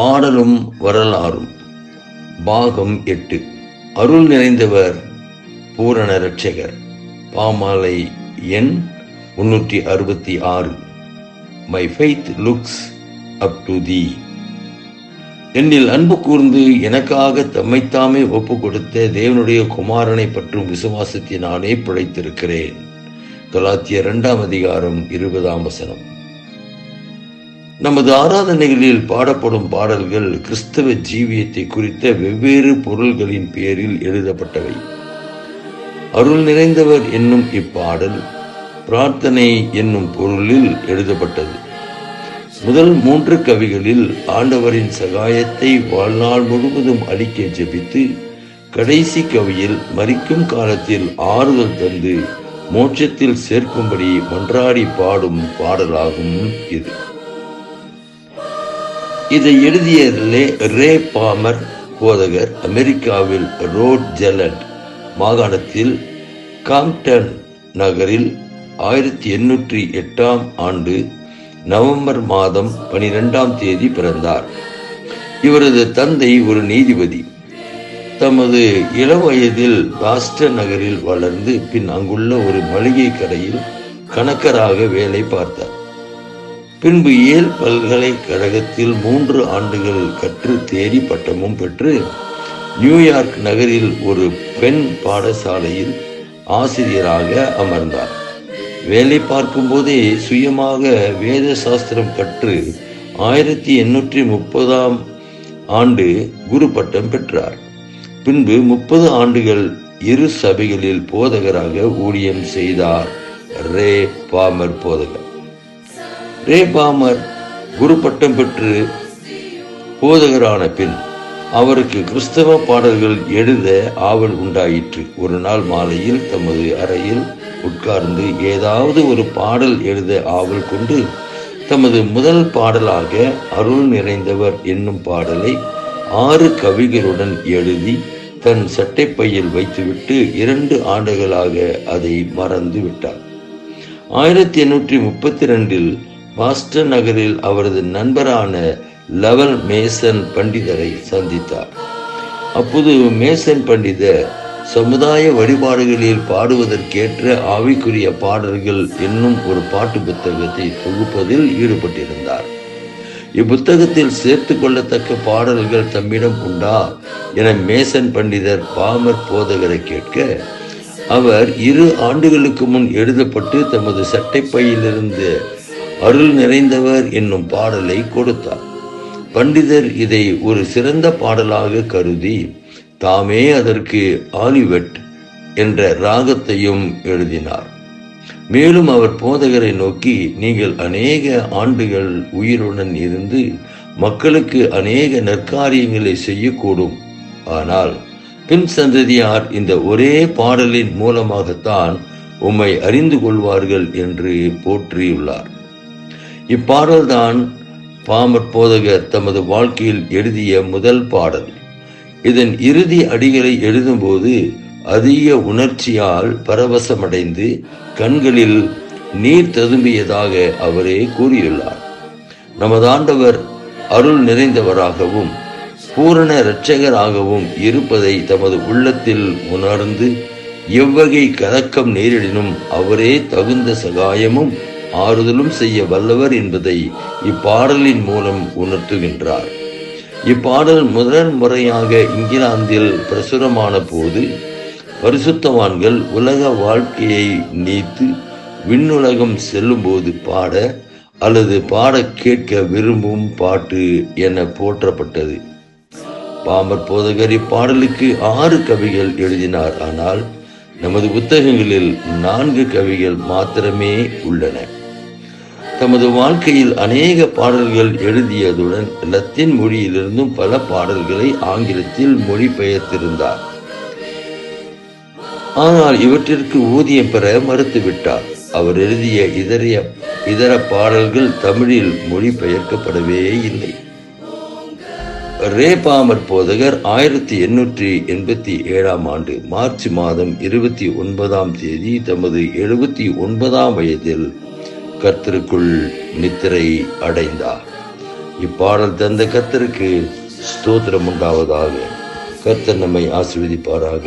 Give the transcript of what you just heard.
பாடலும் வரலாறும். பாகம் எட்டு. அருள் நிறைந்தவர் பூரண ரட்சகர் பாமாலை எண் முன்னூற்றி அறுபத்தி ஆறு. My faith looks up to the என்னில் அன்பு கூர்ந்து எனக்காக தம்மைத்தாமே ஒப்பு கொடுத்த தேவனுடைய குமாரனை பற்றும் விசுவாசத்தினாலே பிழைத்திருக்கிறேன். கலாத்திய இரண்டாம் அதிகாரம் இருபதாம் வசனம். நமது ஆராதனைகளில் பாடப்படும் பாடல்கள் கிறிஸ்தவ ஜீவியத்தை குறித்த வெவ்வேறு பொருள்களின் பேரில் எழுதப்பட்டவை. அருள் நிறைந்தவர் என்னும் இப்பாடல் பிரார்த்தனை என்னும் பொருளில் எழுதப்பட்டது. முதல் மூன்று கவிகளில் ஆண்டவரின் சகாயத்தை வாழ்நாள் முழுவதும் அளிக்க ஜெபித்து கடைசி கவியில் மறிக்கும் காலத்தில் ஆறுதல் தந்து மோட்சத்தில் சேர்க்கும்படி மன்றாடி பாடும் பாடலாகும் இது. இதை எழுதிய ரே ரே பாமர் போதகர் அமெரிக்காவில் ரோட் ஜெலட் மாகாணத்தில் காம்டன் நகரில் ஆயிரத்தி எண்ணூற்றி எட்டாம் ஆண்டு நவம்பர் மாதம் பனிரெண்டாம் தேதி பிறந்தார். இவரது தந்தை ஒரு நீதிபதி. தமது இளவயதில் பாஸ்டன் நகரில் வளர்ந்து பின் அங்குள்ள ஒரு மளிகை கடையில் கணக்கராக வேலை பார்த்தார். பின்பு ஏல் பல்கலைக்கழகத்தில் மூன்று ஆண்டுகள் கற்று தேறி பட்டமும் பெற்று நியூயார்க் நகரில் ஒரு பெண் பாடசாலையில் ஆசிரியராக அமர்ந்தார். வேலை பார்க்கும்போதே சுயமாக வேத சாஸ்திரம் கற்று ஆயிரத்தி எண்ணூற்றி முப்பதாம் ஆண்டு குரு பட்டம் பெற்றார். பின்பு முப்பது ஆண்டுகள் இரு சபைகளில் போதகராக ஊழியம் செய்தார் ரே பாமர் போதகர். ரே பாமர் குரு பட்டம் பெற்று போதகரான பின் அவருக்கு கிறிஸ்தவ பாடல்கள் எழுத ஆவல் உண்டாயிற்று. ஒரு நாள் மாலையில் தமது அறையில் உட்கார்ந்து ஏதாவது ஒரு பாடல் எழுத ஆவல் கொண்டு தமது முதல் பாடலாக அருள் நிறைந்தவர் என்னும் பாடலை ஆறு கவிகளுடன் எழுதி தன் சட்டைப்பையில் வைத்துவிட்டு இரண்டு ஆண்டுகளாக அதை மறந்து விட்டார். ஆயிரத்தி எண்ணூற்றி முப்பத்தி ரெண்டில் பாஸ்டன் நகரில் அவரது நண்பரான லெவல் மேசன் பண்டிதரை சந்தித்தார். அப்போது மேசன் பண்டிதர் சமுதாய வழிபாடுகளில் பாடுவதற்கேற்ற ஆவிக்குரிய பாடல்கள் என்னும் ஒரு பாட்டு புத்தகத்தை தொகுப்பதில் ஈடுபட்டிருந்தார். இப்புத்தகத்தில் சேர்த்து கொள்ளத்தக்க பாடல்கள் தம்மிடம் உண்டா என மேசன் பண்டிதர் பாமர் போதகரை கேட்க அவர் இரு ஆண்டுகளுக்கு முன் எழுதப்பட்டு தமது சட்டைப்பையிலிருந்து அருள் நிறைந்தவர் என்னும் பாடலை கொடுத்தார். பண்டிதர் இதை ஒரு சிறந்த பாடலாக கருதி தாமே அதற்கு ஆலிவெட் என்ற ராகத்தையும் எழுதினார். மேலும் அவர் போதகரை நோக்கி நீங்கள் அநேக ஆண்டுகள் உயிருடன் இருந்து மக்களுக்கு அநேக நற்காரியங்களை செய்யக்கூடும். ஆனால் பின் சந்ததியார் இந்த ஒரே பாடலின் மூலமாகத்தான் உம்மை அறிந்து கொள்வார்கள் என்று போற்றியுள்ளார். இப்பாடல்தான் பாமர் போதகர் தமது வாழ்க்கையில் எழுதிய முதல் பாடல். இதன் இறுதி அடிகளை எழுதும்போது அதிக உணர்ச்சியால் பரவசமடைந்து கண்களில் நீர் ததும்பியதாக அவரே கூறியுள்ளார். நமது ஆண்டவர் அருள் நிறைந்தவராகவும் பூரண இரட்சகராகவும் இருப்பதை தமது உள்ளத்தில் உணர்ந்து எவ்வகை கலக்கம் நேரிடினும் அவரே தகுந்த சகாயமும் ஆறுதலும் செய்ய வல்லவர் என்பதை இப்பாடலின் மூலம் உணர்த்துகின்றார். இப்பாடல் முதல் முறையாக இங்கிலாந்தில் பிரசுரமான போது பரிசுத்தவான்கள் உலக வாழ்க்கையை நீத்து விண்ணுலகம் செல்லும்போது பாட அல்லது பாட கேட்க விரும்பும் பாட்டு என போற்றப்பட்டது. பாமர் போதகர் இப்பாடலுக்கு ஆறு கவிகள் எழுதினார். ஆனால் நமது புத்தகங்களில் நான்கு கவிகள் மாத்திரமே உள்ளன. தமது வாழ்க்கையில் அநேக பாடல்கள் எழுதியதுடன் லத்தீன் மொழியிலிருந்தும் பல பாடல்களை ஆங்கிலத்தில் மொழிபெயர்த்திருந்தார். ஆனால் இவற்றிற்கு ஊதியம் பெற மறுத்துவிட்டார். அவர் எழுதிய இதரைய இதர பாடல்கள் தமிழில் மொழிபெயர்க்கப்படவே இல்லை. ரே பாமர் போதகர் ஆயிரத்தி எண்ணூற்றி எண்பத்தி ஏழாம் ஆண்டு மார்ச் மாதம் இருபத்தி ஒன்பதாம் தேதி தமது எழுபத்தி ஒன்பதாம் வயதில் கர்த்தருக்குள் நித்திரை அடைந்தார். இப்பாடல் தந்த கர்த்தருக்கு ஸ்தோத்திரம் உண்டாவதாக. கர்த்தர் நம்மை ஆசிர்வதிப்பாராக.